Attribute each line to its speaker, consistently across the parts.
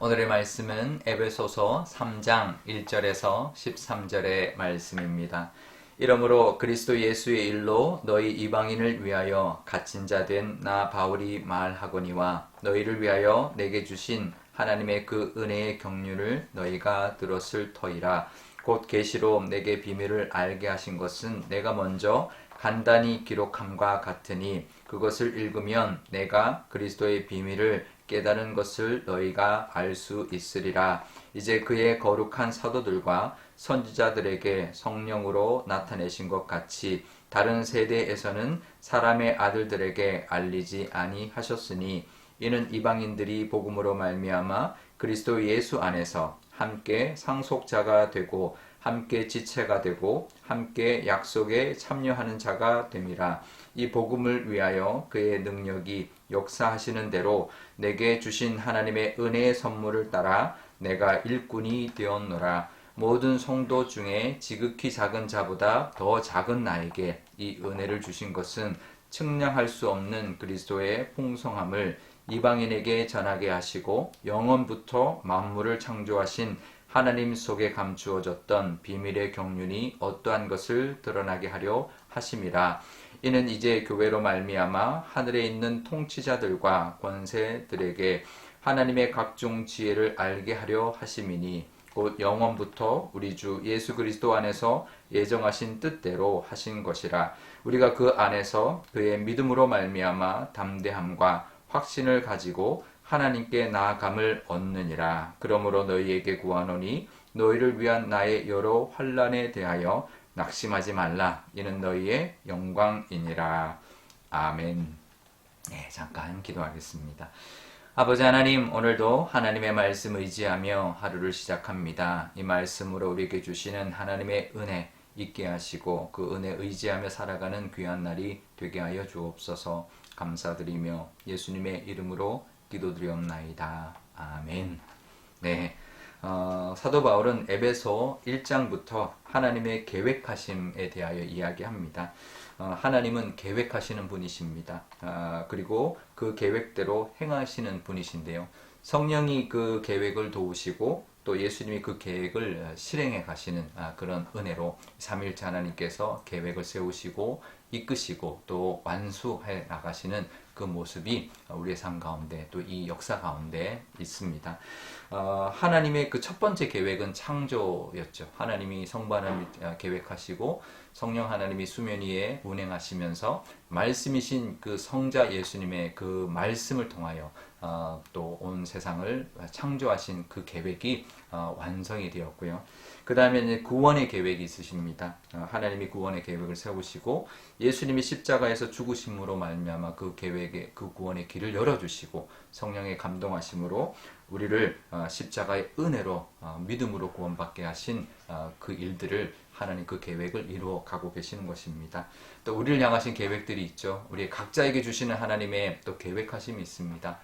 Speaker 1: 오늘의 말씀은 에베소서 3장 1절에서 13절의 말씀입니다. 이러므로 그리스도 예수의 일로 너희 이방인을 위하여 갇힌 자 된 나 바울이 말하거니와 너희를 위하여 내게 주신 하나님의 그 은혜의 경륜을 너희가 들었을 터이라 곧 계시로 내게 비밀을 알게 하신 것은 내가 먼저 간단히 기록함과 같으니 그것을 읽으면 내가 그리스도의 비밀을 깨달은 것을 너희가 알 수 있으리라. 이제 그의 거룩한 사도들과 선지자들에게 성령으로 나타내신 것 같이 다른 세대에서는 사람의 아들들에게 알리지 아니하셨으니 이는 이방인들이 복음으로 말미암아 그리스도 예수 안에서 함께 상속자가 되고 함께 지체가 되고 함께 약속에 참여하는 자가 됨이라. 이 복음을 위하여 그의 능력이 역사하시는 대로 내게 주신 하나님의 은혜의 선물을 따라 내가 일꾼이 되었노라. 모든 성도 중에 지극히 작은 자보다 더 작은 나에게 이 은혜를 주신 것은 측량할 수 없는 그리스도의 풍성함을 이방인에게 전하게 하시고 영원부터 만물을 창조하신 하나님 속에 감추어졌던 비밀의 경륜이 어떠한 것을 드러나게 하려 하심이라. 이는 이제 교회로 말미암아 하늘에 있는 통치자들과 권세들에게 하나님의 각종 지혜를 알게 하려 하심이니 곧 영원부터 우리 주 예수 그리스도 안에서 예정하신 뜻대로 하신 것이라 우리가 그 안에서 그의 믿음으로 말미암아 담대함과 확신을 가지고 하나님께 나아감을 얻느니라 그러므로 너희에게 구하노니 너희를 위한 나의 여러 환란에 대하여 낙심하지 말라. 이는 너희의 영광이니라. 아멘. 네, 잠깐 기도하겠습니다. 아버지 하나님, 오늘도 하나님의 말씀 의지하며 하루를 시작합니다. 이 말씀으로 우리에게 주시는 하나님의 은혜 있게 하시고 그 은혜 의지하며 살아가는 귀한 날이 되게 하여 주옵소서 감사드리며 예수님의 이름으로 기도드리옵나이다. 아멘. 네. 어, 사도 바울은 에베소 1장부터 하나님의 계획하심에 대하여 이야기합니다. 어, 하나님은 계획하시는 분이십니다. 어, 그리고 그 계획대로 행하시는 분이신데요. 성령이 그 계획을 도우시고 또 예수님이 그 계획을 실행해 가시는 아, 그런 은혜로 삼일째 하나님께서 계획을 세우시고 이끄시고 또 완수해 나가시는 그 모습이 우리의 삶 가운데 또 이 역사 가운데 있습니다. 어, 하나님의 그 첫 번째 계획은 창조였죠. 하나님이 성반을 어, 계획하시고 성령 하나님이 수면 위에 운행하시면서 말씀이신 그 성자 예수님의 그 말씀을 통하여 어, 또온 세상을 창조하신 그 계획이 어, 완성이 되었고요. 그 다음에 구원의 계획이 있으십니다. 어, 하나님이 구원의 계획을 세우시고 예수님이 십자가에서 죽으심으로 말미암아 그 계획의 그 구원의 길을 열어주시고 성령의 감동하심으로 우리를 어, 십자가의 은혜로 어, 믿음으로 구원받게 하신 그 일들을 하나님 그 계획을 이루어 가고 계시는 것입니다. 또 우리를 향하신 계획들이 있죠. 우리 각자에게 주시는 하나님의 또 계획하심이 있습니다.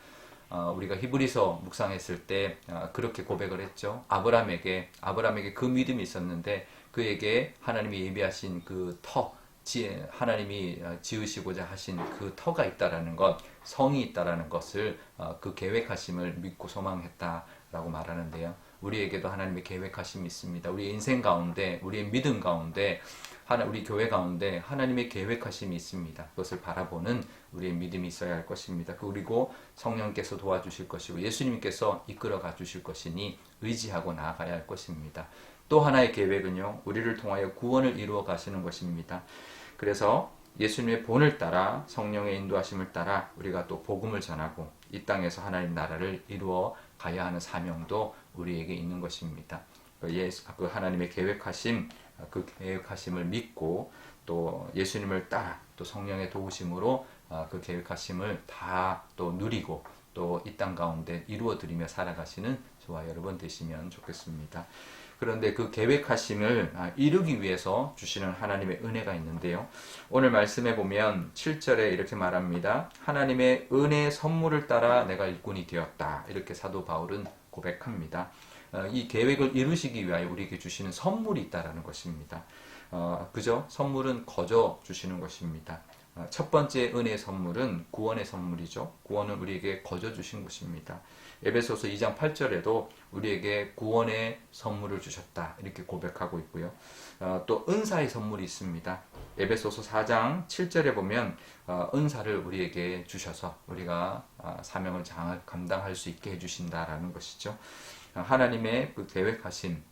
Speaker 1: 어, 우리가 히브리서 묵상했을 때 어, 그렇게 고백을 했죠. 아브라함에게 아브라함에게 그 믿음이 있었는데 그에게 하나님이 예비하신 그 터, 지, 하나님이 어, 지으시고자 하신 그 터가 있다라는 것, 성이 있다라는 것을 어, 그 계획하심을 믿고 소망했다라고 말하는데요. 우리에게도 하나님의 계획하심이 있습니다. 우리 인생 가운데, 우리의 믿음 가운데 하나, 우리 교회 가운데 하나님의 계획하심이 있습니다. 그것을 바라보는 우리의 믿음이 있어야 할 것입니다. 그리고 성령께서 도와주실 것이고 예수님께서 이끌어 가 주실 것이니 의지하고 나아가야 할 것입니다. 또 하나의 계획은요, 우리를 통하여 구원을 이루어 가시는 것입니다. 그래서 예수님의 본을 따라 성령의 인도하심을 따라 우리가 또 복음을 전하고 이 땅에서 하나님 나라를 이루어 가야 하는 사명도 우리에게 있는 것입니다. 그 예수, 그 하나님의 계획하심, 그 계획하심을 믿고 또 예수님을 따라 또 성령의 도우심으로 아, 그 계획하심을 다 또 누리고 또 이 땅 가운데 이루어 드리며 살아가시는 저와 여러분 되시면 좋겠습니다. 그런데 그 계획하심을 아, 이루기 위해서 주시는 하나님의 은혜가 있는데요. 오늘 말씀해 보면 7절에 이렇게 말합니다. 하나님의 은혜의 선물을 따라 내가 일꾼이 되었다. 이렇게 사도 바울은 고백합니다. 어, 이 계획을 이루시기 위하여 우리에게 주시는 선물이 있다라는 것입니다. 어, 그죠? 선물은 거저 주시는 것입니다. 어, 첫 번째 은혜의 선물은 구원의 선물이죠. 구원은 우리에게 거저 주신 것입니다. 에베소서 2장 8절에도 우리에게 구원의 선물을 주셨다. 이렇게 고백하고 있고요. 어, 또 은사의 선물이 있습니다. 에베소서 4장 7절에 보면 어, 은사를 우리에게 주셔서 우리가 어, 사명을 장 감당할 수 있게 해주신다라는 것이죠. 어, 하나님의 그 계획하신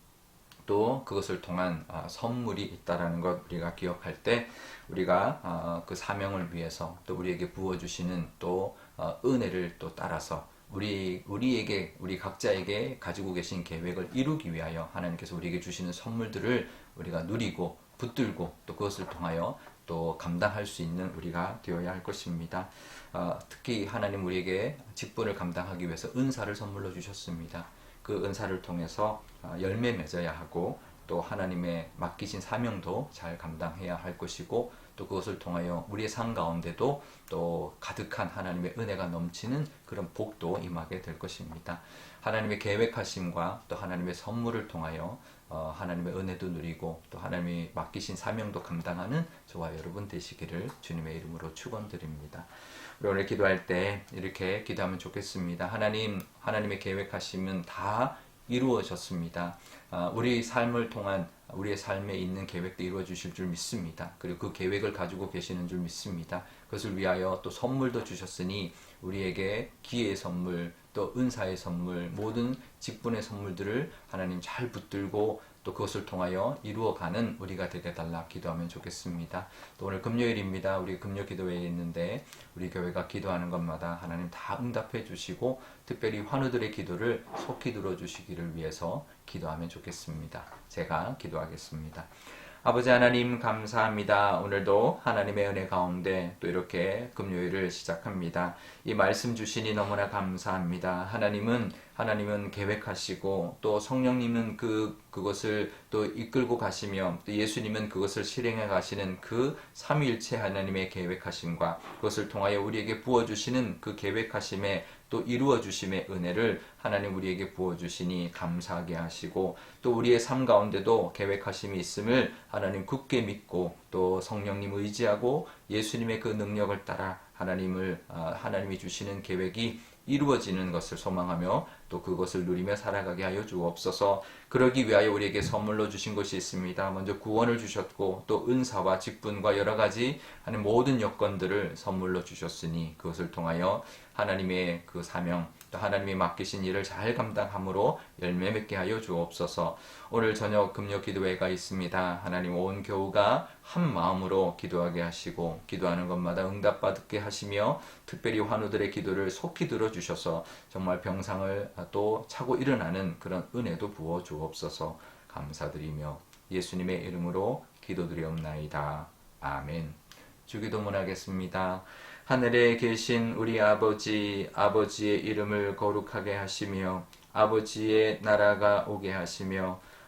Speaker 1: 또 그것을 통한 어, 선물이 있다라는 것 우리가 기억할 때 우리가 어, 그 사명을 위해서 또 우리에게 부어 주시는 또 어, 은혜를 또 따라서 우리 우리에게 우리 각자에게 가지고 계신 계획을 이루기 위하여 하나님께서 우리에게 주시는 선물들을 우리가 누리고 붙들고 또 그것을 통하여 또 감당할 수 있는 우리가 되어야 할 것입니다. 어, 특히 하나님 우리에게 직분을 감당하기 위해서 은사를 선물로 주셨습니다. 그 은사를 통해서 어, 열매 맺어야 하고 또 하나님의 맡기신 사명도 잘 감당해야 할 것이고 또 그것을 통하여 우리의 삶 가운데도 또 가득한 하나님의 은혜가 넘치는 그런 복도 임하게 될 것입니다. 하나님의 계획하심과 또 하나님의 선물을 통하여 어, 하나님의 은혜도 누리고 또 하나님이 맡기신 사명도 감당하는 저와 여러분 되시기를 주님의 이름으로 축원드립니다. 오늘 기도할 때 이렇게 기도하면 좋겠습니다. 하나님, 하나님의 계획하심은 다 이루어졌습니다. 아, 우리 삶을 통한 우리의 삶에 있는 계획도 이루어 주실 줄 믿습니다. 그리고 그 계획을 가지고 계시는 줄 믿습니다. 그것을 위하여 또 선물도 주셨으니 우리에게 기회의 선물, 또 은사의 선물, 모든 직분의 선물들을 하나님 잘 붙들고 또 그것을 통하여 이루어가는 우리가 되게 달라 기도하면 좋겠습니다. 또 오늘 금요일입니다. 우리 금요 기도회에 있는데 우리 교회가 기도하는 것마다 하나님 다 응답해 주시고 특별히 환우들의 기도를 속히 들어주시기를 위해서 기도하면 좋겠습니다. 제가 기도하겠습니다. 아버지 하나님 감사합니다. 오늘도 하나님의 은혜 가운데 또 이렇게 금요일을 시작합니다. 이 말씀 주시니 너무나 감사합니다. 하나님은 하나님은 계획하시고 또 성령님은 그 그것을 또 이끌고 가시며 또 예수님은 그것을 실행해 가시는 그 삼위일체 하나님의 계획하심과 그것을 통하여 우리에게 부어 주시는 그 계획하심에 또 이루어 주심의 은혜를 하나님 우리에게 부어 주시니 감사하게 하시고 또 우리의 삶 가운데도 계획하심이 있음을 하나님 굳게 믿고 또 성령님 의지하고 예수님의 그 능력을 따라 하나님을 아, 하나님이 주시는 계획이 이루어지는 것을 소망하며 또 그것을 누리며 살아가게 하여 주옵소서. 그러기 위하여 우리에게 선물로 주신 것이 있습니다. 먼저 구원을 주셨고 또 은사와 직분과 여러 가지 하는 모든 여건들을 선물로 주셨으니 그것을 통하여 하나님의 그 사명 또 하나님이 맡기신 일을 잘 감당함으로 열매 맺게 하여 주옵소서. 오늘 저녁 금요 기도회가 있습니다. 하나님 온 교우가 한 마음으로 기도하게 하시고 기도하는 것마다 응답받게 하시며 특별히 환우들의 기도를 속히 들어 주셔서 정말 병상을 또 차고 일어나는 그런 은혜도 부어 주옵소서. 감사드리며 예수님의 이름으로 기도드리옵나이다. 아멘. 주기도문 하겠습니다. 하늘에 계신 우리 아버지, 아버지의 이름을 거룩하게 하시며, 아버지의 나라가 오게 하시며,